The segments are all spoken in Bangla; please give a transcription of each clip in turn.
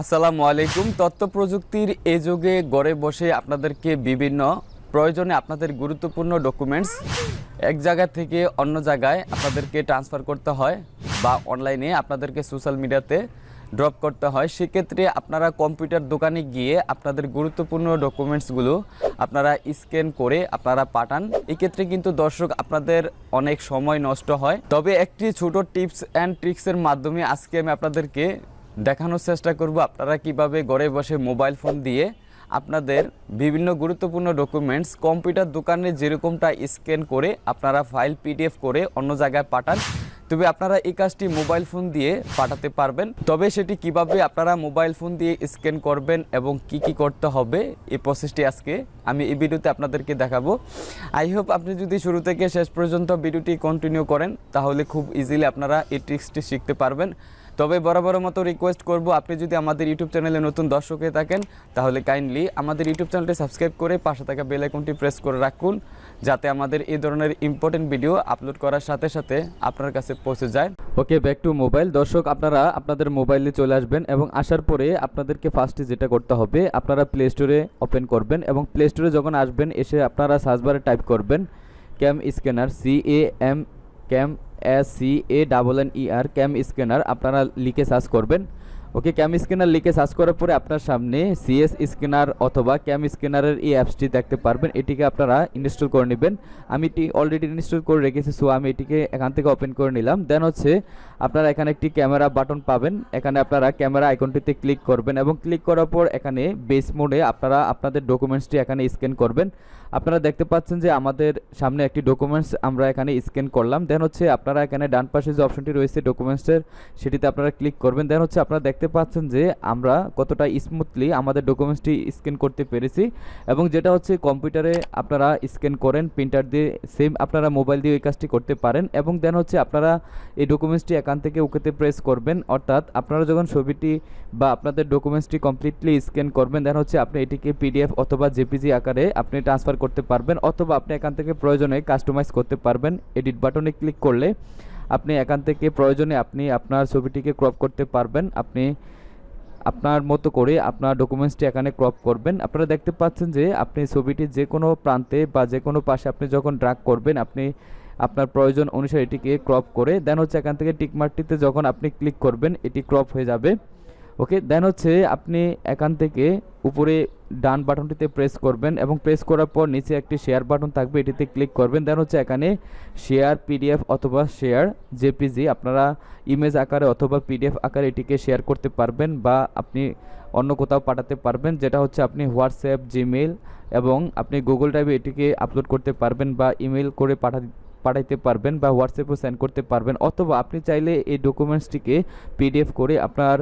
আসসালামু আলাইকুম। তথ্য প্রযুক্তির এই যুগে ঘরে বসে আপনাদেরকে বিভিন্ন প্রয়োজনে আপনাদের গুরুত্বপূর্ণ ডকুমেন্টস এক জায়গা থেকে অন্য জায়গায় আপনাদেরকে ট্রান্সফার করতে হয় বা অনলাইনে আপনাদেরকে সোশ্যাল মিডিয়াতে ড্রপ করতে হয়। সেক্ষেত্রে আপনারা কম্পিউটার দোকানে গিয়ে আপনাদের গুরুত্বপূর্ণ ডকুমেন্টসগুলো আপনারা স্ক্যান করে আপনারা পাঠান। এক্ষেত্রে কিন্তু দর্শক আপনাদের অনেক সময় নষ্ট হয়। তবে একটি ছোট টিপস অ্যান্ড ট্রিক্সের মাধ্যমে আজকে আমি আপনাদেরকে দেখানোর চেষ্টা করব আপনারা কীভাবে ঘরে বসে মোবাইল ফোন দিয়ে আপনাদের বিভিন্ন গুরুত্বপূর্ণ ডকুমেন্টস কম্পিউটার দোকানে যেরকমটা স্ক্যান করে আপনারা ফাইল পিডিএফ করে অন্য জায়গায় পাঠান। তবে আপনারা এই কাজটি মোবাইল ফোন দিয়ে পাঠাতে পারবেন। তবে সেটি কীভাবে আপনারা মোবাইল ফোন দিয়ে স্ক্যান করবেন এবং কি কি করতে হবে, এই প্রসেসটি আজকে আমি এই ভিডিওতে আপনাদেরকে দেখাবো। আই হোপ আপনি যদি শুরু থেকে শেষ পর্যন্ত ভিডিওটি কন্টিনিউ করেন, তাহলে খুব ইজিলি আপনারা এই ট্রিক্সটি শিখতে পারবেন। তবে বরাবর মতো রিকোয়েস্ট করব, আপনি যদি আমাদের ইউটিউব চ্যানেলে নতুন দর্শক হয়ে থাকেন, তাহলে কাইন্ডলি আমাদের ইউটিউব চ্যানেলটি সাবস্ক্রাইব করে পাশে থাকা বেল আইকনটি প্রেস করে রাখুন, যাতে আমাদের এই ধরনের ইম্পর্টেন্ট ভিডিও আপলোড করার সাথে সাথে আপনার কাছে পৌঁছে যায়। ওকে ব্যাক টু মোবাইল দর্শক, আপনারা আপনাদের মোবাইলে চলে আসবেন এবং আসার পরে আপনাদেরকে ফার্স্টে যেটা করতে হবে, আপনারা প্লে স্টোরে ওপেন করবেন এবং প্লে স্টোরে যখন আসবেন, এসে আপনারা সার্চবারে টাইপ করবেন cam scanner C A M cam S C A double N E R cam scanner আপনারা লিখে সার্চ করবেন। ওকে ক্যাম স্ক্যানার লিখে সার্চ করার পরে আপনার সামনে সিএস স্ক্যানার অথবা ক্যাম স্ক্যানারের এই অ্যাপসটি দেখতে পারবেন। এটিকে আপনারা ইনস্টল করে নেবেন। আমি এটি অলরেডি ইনস্টল করে রেখেছি সো আমি এটিকে এখান থেকে ওপেন করে নিলাম। দেন হচ্ছে আপনারা এখানে একটি ক্যামেরা বাটন পাবেন। এখানে আপনারা ক্যামেরা আইকনটিতে ক্লিক করবেন এবং ক্লিক করার পর এখানে বেস মোডে আপনারা আপনাদের ডকুমেন্টসটি এখানে স্ক্যান করবেন। আপনারা দেখতে পাচ্ছেন যে আমাদের সামনে একটি ডকুমেন্টস আমরা এখানে স্ক্যান করলাম। দেন হচ্ছে আপনারা এখানে ডান পাশে যে অপশনটি রয়েছে ডকুমেন্টসের সেটিতে আপনারা ক্লিক করবেন। দেন হচ্ছে আপনারা দেখতে পাচ্ছেন যে আমরা কতটা স্মুথলি আমাদের ডকুমেন্টসটি স্ক্যান করতে পেরেছি এবং যেটা হচ্ছে কম্পিউটারে আপনারা স্ক্যান করেন প্রিন্টার দিয়ে সেম আপনারা মোবাইল দিয়ে ওই কাজটি করতে পারেন এবং দেন হচ্ছে আপনারা এই ডকুমেন্টসটি এখান থেকে ওকেতে প্রেস করবেন। অর্থাৎ আপনারা যখন ছবিটি বা আপনাদের ডকুমেন্টসটি কমপ্লিটলি স্ক্যান করবেন দেন হচ্ছে আপনি এটিকে পিডিএফ অথবা জেপিজি আকারে আপনি ট্রান্সফার করতে পারবেন অথবা আপনি এখান থেকে প্রয়োজনে কাস্টমাইজ করতে পারবেন। এডিট বাটনে ক্লিক করলে আপনি এখান থেকে প্রয়োজনে আপনি আপনার ছবিটিকে ক্রপ করতে পারবেন। আপনি আপনার মতো করে আপনার ডকুমেন্টসটি এখানে ক্রপ করবেন। আপনারা দেখতে পাচ্ছেন যে আপনি ছবিটি যে কোনো প্রান্তে বা যে কোনো পাশে আপনি যখন ড্রাগ করবেন, আপনি আপনার প্রয়োজন অনুসারে এটিকে ক্রপ করে দেন হচ্ছে এখান থেকে টিকমার্কটিতে যখন আপনি ক্লিক করবেন, এটি ক্রপ হয়ে যাবে। ওকে দেন হচ্ছে আপনি এখান থেকে উপরে ডান বাটনটিতে প্রেস করবেন এবং প্রেস করার পর নিচে একটি শেয়ার বাটন থাকবে, এটিতে ক্লিক করবেন। দেন হচ্ছে এখানে শেয়ার পিডিএফ অথবা শেয়ার জেপিজি আপনারা ইমেজ আকারে অথবা পিডিএফ আকারে এটিকে শেয়ার করতে পারবেন বা আপনি অন্য কোথাও পাঠাতে পারবেন, যেটা হচ্ছে আপনি হোয়াটসঅ্যাপ জিমেল এবং আপনি গুগল ড্রাইভে এটিকে আপলোড করতে পারবেন বা ইমেল করে পাঠা পাঠাইতে পারবেন বা হোয়াটসঅ্যাপে সেন্ড করতে পারবেন। অথবা আপনি চাইলে এই ডকুমেন্টসটিকে পিডিএফ করে আপনার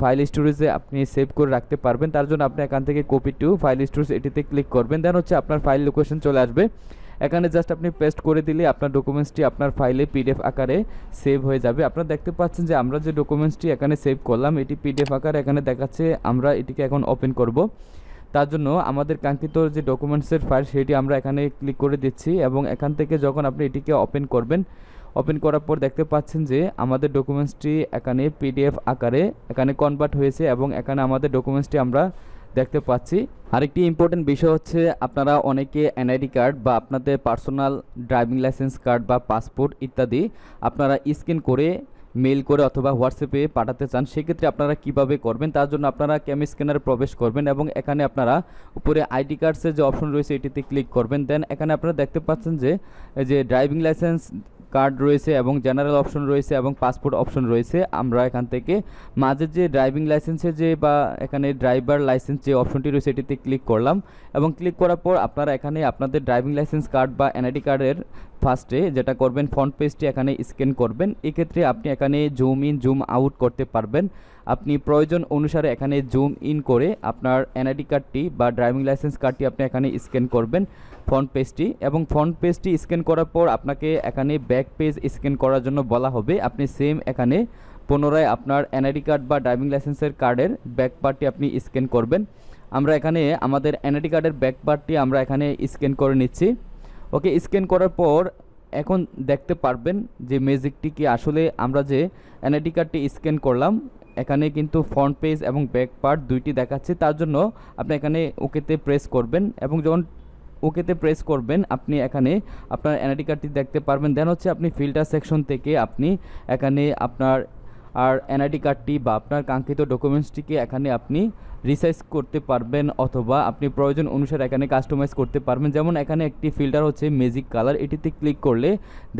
ফাইল স্টোরেজে আপনি সেভ করে রাখতে পারবেন। তার জন্য আপনি এখান থেকে কপি টু ফাইল স্টোরেজ এটিতে ক্লিক করবেন। দেন হচ্ছে আপনার ফাইল লোকেশন চলে আসবে। এখানে জাস্ট আপনি পেস্ট করে দিলে আপনার ডকুমেন্টসটি আপনার ফাইলে পিডিএফ আকারে সেভ হয়ে যাবে। আপনারা দেখতে পাচ্ছেন যে আমরা যে ডকুমেন্টসটি এখানে সেভ করলাম, এটি পিডিএফ আকারে এখানে দেখাচ্ছে, আমরা এটিকে এখন ওপেন করব। তার জন্য আমাদের কাঙ্ক্ষিত যে ডকুমেন্টসের ফাইল সেটি আমরা এখানে ক্লিক করে দিচ্ছি এবং এখান থেকে যখন আপনি এটিকে ওপেন করবেন, ওপেন করার পর দেখতে পাচ্ছেন যে আমাদের ডকুমেন্টসটি এখানে পিডিএফ আকারে এখানে কনভার্ট হয়েছে এবং এখানে আমাদের ডকুমেন্টসটি আমরা দেখতে পাচ্ছি। আরেকটি ইম্পর্টেন্ট বিষয় হচ্ছে আপনারা অনেকে এনআইডি কার্ড বা আপনাদের পার্সোনাল ড্রাইভিং লাইসেন্স কার্ড বা পাসপোর্ট ইত্যাদি আপনারা স্ক্যান করে মেল করে অথবা হোয়াটসঅ্যাপে পাঠাতে চান, সেক্ষেত্রে আপনারা কীভাবে করবেন? তার জন্য আপনারা ক্যাম স্ক্যানারে প্রবেশ করবেন এবং এখানে আপনারা উপরে আইডি কার্ডসের যে অপশন রয়েছে, এটিতে ক্লিক করবেন। দেন এখানে আপনারা দেখতে পাচ্ছেন যে যে ড্রাইভিং লাইসেন্স কার্ড রয়েছে এবং জেনারেল অপশন রয়েছে এবং পাসপোর্ট অপশন রয়েছে। আমরা এখান থেকে মাঝের যে ড্রাইভিং লাইসেন্সের যে বা এখানে ড্রাইভার লাইসেন্স যে অপশনটি রয়েছে, এটিতে ক্লিক করলাম এবং ক্লিক করার পর আপনারা এখানে আপনাদের ড্রাইভিং লাইসেন্স কার্ড বা এনআইডি কার্ডের ফার্স্টে যেটা করবেন ফ্রন্ট পেজটি এখানে স্ক্যান করবেন। এক্ষেত্রে আপনি এখানে জুম ইন জুম আউট করতে পারবেন। আপনি প্রয়োজন অনুসারে এখানে জুম ইন করে আপনার এনআইডি কার্ডটি বা ড্রাইভিং লাইসেন্স কার্ডটি আপনি এখানে স্ক্যান করবেন ফ্রন্ট পেজটি এবং ফ্রন্ট পেজটি স্ক্যান করার পর আপনাকে এখানে ব্যাক পেজ স্ক্যান করার জন্য বলা হবে। আপনি সেম এখানে পুনরায় আপনার এনআইডি কার্ড বা ড্রাইভিং লাইসেন্সের কার্ডের ব্যাক পার্টটি আপনি স্ক্যান করবেন। আমরা এখানে আমাদের এনআইডি কার্ডের ব্যাক পার্টটি আমরা এখানে স্ক্যান করে নিচ্ছি। ওকে স্ক্যান করার পর এখন দেখতে পারবেন যে ম্যাজিকটি কি। আসলে আমরা যে এনআইডি কার্ডটি স্ক্যান করলাম, এখানে কিন্তু ফ্রন্ট পেজ এবং ব্যাক পার্ট দুইটি দেখাচ্ছে। তার জন্য আপনি এখানে ওকেতে প্রেস করবেন এবং যখন ওকেতে প্রেস করবেন, আপনি এখানে আপনার এনআইডি কার্ডটি দেখতে পারবেন। দেন হচ্ছে আপনি ফিল্টার সেকশন থেকে আপনি এখানে আপনার আর এনআইডি কার্ডটি বা আপনার কাঙ্ক্ষিত ডকুমেন্টসটিকে এখানে আপনি রিসাইজ করতে পারবেন অথবা আপনি প্রয়োজন অনুসারে এখানে কাস্টমাইজ করতে পারবেন। যেমন এখানে একটি ফিল্টার হচ্ছে ম্যাজিক কালার এটিতে ক্লিক করলে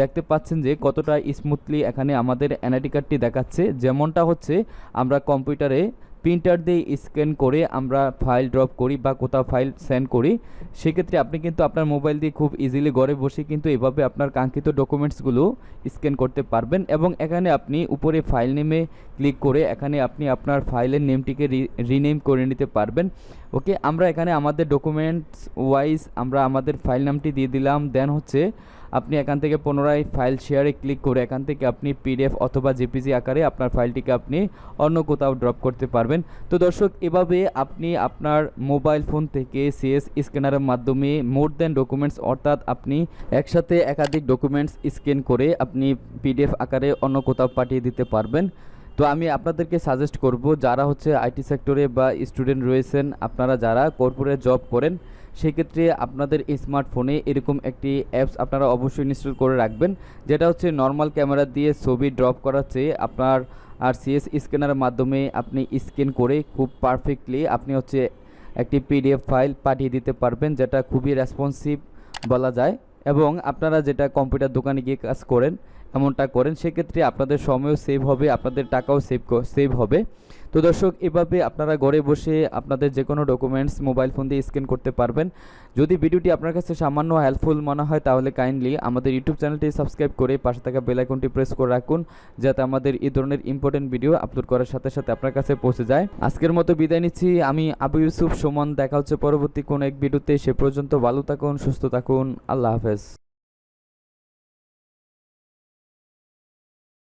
দেখতে পাচ্ছেন যে কতটা স্মুথলি এখানে আমাদের এনআইডি কার্ডটি দেখাচ্ছে। যেমনটা হচ্ছে আমরা কম্পিউটারে প্রিন্টার দিয়ে স্ক্যান করে আমরা ফাইল ড্রপ করি বা কোথাও ফাইল সেন্ড করি, সেক্ষেত্রে আপনি কিন্তু আপনার মোবাইল দিয়ে খুব ইজিলি ঘরে বসে কিন্তু এভাবে আপনার কাঙ্ক্ষিত ডকুমেন্টসগুলো স্ক্যান করতে পারবেন এবং এখানে আপনি উপরে ফাইল নেমে ক্লিক করে এখানে আপনি আপনার ফাইলের নেমটিকে রিনেম করে নিতে পারবেন। ওকে আমরা এখানে আমাদের ডকুমেন্টস ওয়াইজ আমরা আমাদের ফাইল নামটি দিয়ে দিলাম দেন হচ্ছে আপনি এখান থেকে পুনরায় ফাইল শেয়ারে ক্লিক করে এখান থেকে আপনি পিডিএফ অথবা জেপিজি আকারে আপনার ফাইলটিকে আপনি অন্য কোথাও ড্রপ করতে পারবেন। তো দর্শক, এভাবে আপনি আপনার মোবাইল ফোন থেকে সিএস স্ক্যানারের মাধ্যমে মোর দেন ডকুমেন্টস, অর্থাৎ আপনি একসাথে একাধিক ডকুমেন্টস স্ক্যান করে আপনি পিডিএফ আকারে অন্য কোথাও পাঠিয়ে দিতে পারবেন। তো আমি আপনাদেরকে সাজেস্ট করব, যারা হচ্ছে আইটি সেক্টরে বা স্টুডেন্ট রয়েছেন, আপনারা যারা কর্পোরেট জব করেন সেক্ষেত্রে আপনাদের স্মার্টফোনে এরকম একটি অ্যাপস আপনারা অবশ্যই ইনস্টল করে রাখবেন। যেটা হচ্ছে নর্মাল ক্যামেরা দিয়ে ছবি ড্রপ করার চেয়ে আপনার, আর সিএস স্ক্যানারের মাধ্যমে আপনি স্ক্যান করে খুব পারফেক্টলি আপনি হচ্ছে একটি পিডিএফ ফাইল পাঠিয়ে দিতে পারবেন, যেটা খুবই রেসপন্সিভ বলা যায়। এবং আপনারা যেটা কম্পিউটার দোকানে গিয়ে কাজ করেন, এমনটা করেন, সেক্ষেত্রে আপনাদের সময়ও সেভ হবে, আপনাদের টাকাও সেভ সেভ হবে। তো দর্শক, এভাবে আপনারা ঘরে বসে আপনাদের যে কোনো ডকুমেন্টস মোবাইল ফোন দিয়ে স্ক্যান করতে পারবেন। যদি ভিডিওটি আপনার কাছে সামান্য হেল্পফুল মনে হয়, তাহলে কাইন্ডলি আমাদের ইউটিউব চ্যানেলটি সাবস্ক্রাইব করে পাশে থাকা বেল আইকনটি প্রেস করে রাখুন, যাতে আমাদের এই ধরনের ইম্পর্টেন্ট ভিডিও আপলোড করার সাথে সাথে আপনার কাছে পৌঁছে যায়। আজকের মতো বিদায় নিচ্ছি। আমি আবু ইউসুফ সুমন, দেখা হচ্ছে পরবর্তী কোন এক ভিডিওতে সে পর্যন্ত ভালো থাকুন, সুস্থ থাকুন। আল্লাহ হাফেজ।